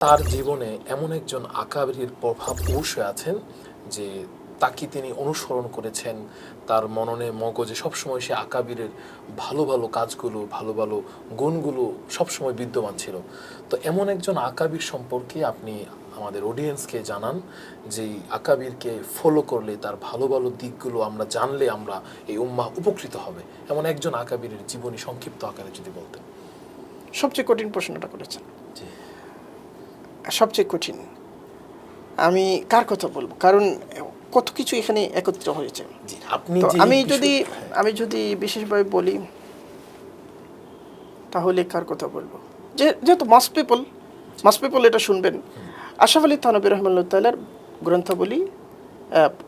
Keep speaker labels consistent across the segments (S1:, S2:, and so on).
S1: তার জীবনে এমন একজন আকাবির প্রভাব অবশ্যই আছেন যে তাকে তিনি অনুসরণ করেছেন তার মননে মগজে সবসময় সে আকাবিরের ভালো ভালো কাজগুলো ভালো ভালো গুণগুলো সবসময় বিদ্যমান ছিল। তো এমন একজন আকাবির সম্পর্কে আপনি আমাদের অডিয়েন্সকে জানান যে আকাবিরকে ফলো করলে তার ভালো ভালো দিকগুলো আমরা জানলে আমরা এই উম্মা উপকৃত হবে। এমন একজন আকাবিরের জীবনী সংক্ষিপ্ত আকারে যদি বলতেন।
S2: সবচেয়ে কঠিন প্রশ্নটা করেছেন।
S1: জি।
S2: সবচেয়ে কঠিন। আমি কার কথা বলব? কারণ কত কিছু এখানে একত্রিত হয়েছে। আমি যদি
S1: হ্যাঁ।
S2: আমি যদি বিশেষভাবে বলি তাহলে কার কথা বলব? যে যেহেতু মাস পিপল মাস পিপল এটা শুনবেন। আশাফ আলী থানবী রহমানুল্লাহ তালার গ্রন্থাবলী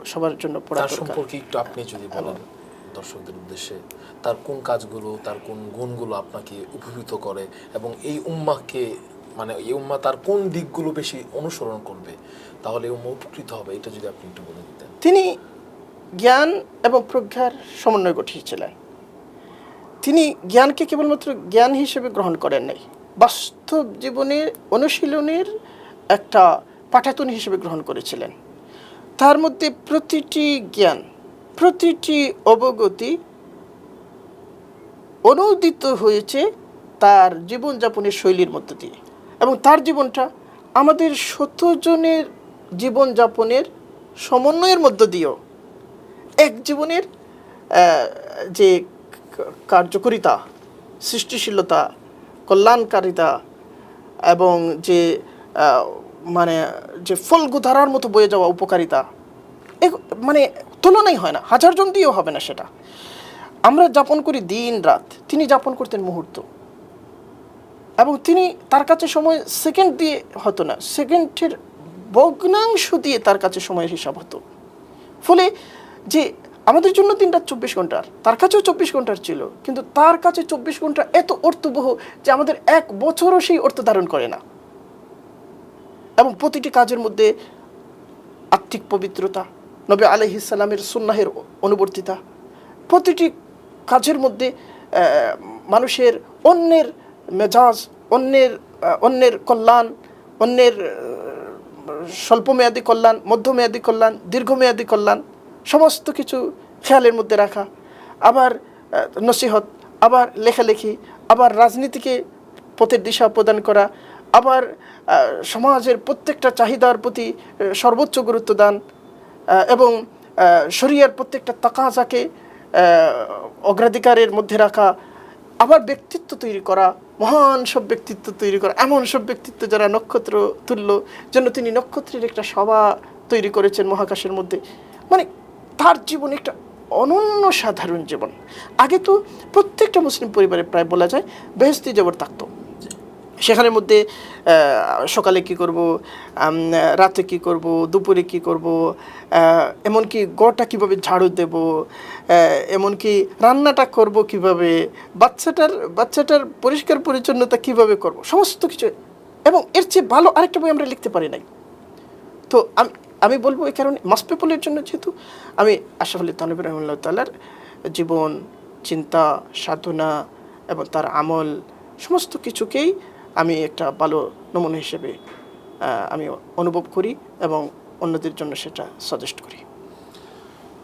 S2: সবার জন্য পড়া
S1: সম্পর্কে একটু আপনি যদি বলেন দর্শকদের উদ্দেশ্যে তার কোন কাজগুলো তার কোন গুণগুলো আপনাকে উপভূত করে এবং এই উম্মাকে মানে এই উম্মা তার কোন দিকগুলো বেশি অনুসরণ করবে? তাহলে উম্মা উপকৃত হবে, এটা যদি আপনি একটু বলে দিতেন।
S2: তিনি জ্ঞান এবং প্রজ্ঞার সমন্বয় ঘটিয়েছিলেন তিনি জ্ঞানকে কেবলমাত্র জ্ঞান হিসেবে গ্রহণ করেন নাই, বাস্তব জীবনের অনুশীলনের একটা পাঠাতন হিসেবে গ্রহণ করেছিলেন। তার মধ্যে প্রতিটি জ্ঞান, প্রতিটি অবগতি অনুদিত হয়েছে তার জীবনযাপনের শৈলীর মধ্য দিয়ে। এবং তার জীবনটা আমাদের শত জনের জীবনযাপনের সমন্বয়ের মধ্য দিয়েও এক জীবনের যে কার্যকরিতা, সৃষ্টিশীলতা, কল্যাণকারিতা এবং যে মানে যে ফলগু ধারার মতো বয়ে যাওয়া উপকারিতা মানে তুলনাই হয় না, হাজার জন দিয়েও হবে না সেটা। আমরা যাপন করি দিন, রাত। তিনি যাপন করতেন মুহূর্ত। এবং তিনি তার কাছে সময় সেকেন্ড দিয়ে হতো না। সেকেন্ডের ভগ্নাংশ দিয়ে তার কাছে সময়ের হিসাব হতো। ফলে যে আমাদের জন্য দিনটা চব্বিশ ঘণ্টার, তার কাছেও চব্বিশ ঘণ্টার ছিল, কিন্তু তার কাছে চব্বিশ ঘণ্টা এত অর্থবহ যে আমাদের এক বছরও সেই অর্থ ধারণ করে না। এবং প্রতিটি কাজের মধ্যে আত্মিক পবিত্রতা, নবী আলহিসাল্লামের সুন্নাহের অনুবর্তিতা, প্রতিটি কাজের মধ্যে মানুষের অন্যের মেজাজ, অন্যের অন্যের কল্যাণ, অন্যের স্বল্পমেয়াদী কল্যাণ, মধ্যমেয়াদী কল্যাণ, দীর্ঘমেয়াদী কল্যাণ, সমস্ত কিছু খেয়ালের মধ্যে রাখা। আবার নসিহত, আবার লেখালেখি, আবার রাজনীতিকে পথের দিশা প্রদান করা, আবার সমাজের প্রত্যেকটা চাহিদার প্রতি সর্বোচ্চ গুরুত্ব দান এবং শরিয়ার প্রত্যেকটা তাকাজাকে অগ্রাধিকারের মধ্যে রাখা, আবার ব্যক্তিত্ব তৈরি করা মহান সব ব্যক্তিত্ব তৈরি করা, এমন সব ব্যক্তিত্ব যারা নক্ষত্র তুল্য, যেন তিনি নক্ষত্রের একটা সভা তৈরি করেছেন মহাকাশের মধ্যে। মানে তার জীবন একটা অনন্য সাধারণ জীবন। আগে তো প্রত্যেকটা মুসলিম পরিবারে প্রায় বলা যায় বেহস্তি জবর থাকতো সেখানের মধ্যে সকালে কি করব রাতে কি করব, দুপুরে কি করব এমনকি গড়টা কীভাবে ঝাড়ু দেব এমনকি রান্নাটা করব কীভাবে, বাচ্চাটার বাচ্চাটার পরিষ্কার পরিচ্ছন্নতা কীভাবে করব, সমস্ত কিছু। এবং এর চেয়ে ভালো আরেকটা বই আমরা লিখতে পারি নাই। তো আমি আমি বলব এই কারণে, মাস পেপলের জন্য যেহেতু, আমি আশরাফ আলী তানবির রহমুল্লাহ তাল্লার জীবন, চিন্তা, সাধনা এবং তার আমল, সমস্ত কিছুকেই আমি একটা ভালো নমুনা হিসেবে আমি অনুভব করি এবং অন্যদের জন্য সেটা সাজেস্ট করি।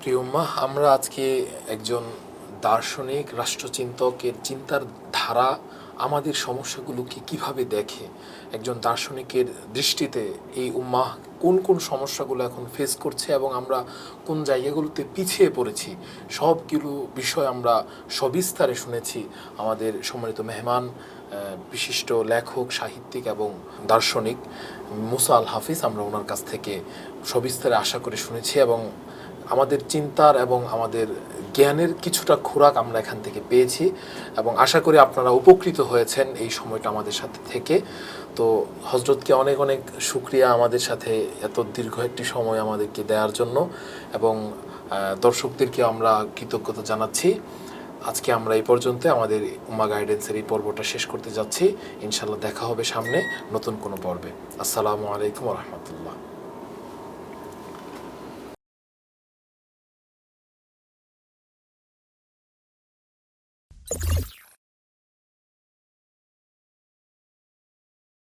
S1: প্রিয় উম্মাহ আমরা আজকে একজন দার্শনিক, রাষ্ট্রচিন্তকের চিন্তার ধারা আমাদের সমস্যাগুলোকে কীভাবে দেখে, একজন দার্শনিকের দৃষ্টিতে এই উম্মাহ কোন কোন সমস্যাগুলো এখন ফেস করছে এবং আমরা কোন জায়গাগুলোতে পিছিয়ে পড়েছি, সবগুলো বিষয় আমরা সবিস্তারে শুনেছি আমাদের সম্মানিত মেহমান বিশিষ্ট লেখক, সাহিত্যিক এবং দার্শনিক মুসা আল হাফিজ আমরা ওনার কাছ থেকে সবিস্তারে আশা করে শুনেছি এবং আমাদের চিন্তার এবং আমাদের জ্ঞানের কিছুটা খোরাক আমরা এখান থেকে পেয়েছি এবং আশা করি আপনারা উপকৃত হয়েছেন এই সময়টা আমাদের সাথে থেকে। তো হজরতকে অনেক অনেক শুক্রিয়া আমাদের সাথে এত দীর্ঘ একটি সময় আমাদেরকে দেওয়ার জন্য এবং দর্শকদেরকে আমরা কৃতজ্ঞতা জানাচ্ছি। আজকে আমরা এই পর্যন্ত আমাদের উমা গাইডেন্সের এই পর্বটা শেষ করতে যাচ্ছি। ইনশাল্লাহ দেখা হবে সামনে নতুন কোনো পর্বে। আসসালামু আলাইকুম রহমতুল্লাহ।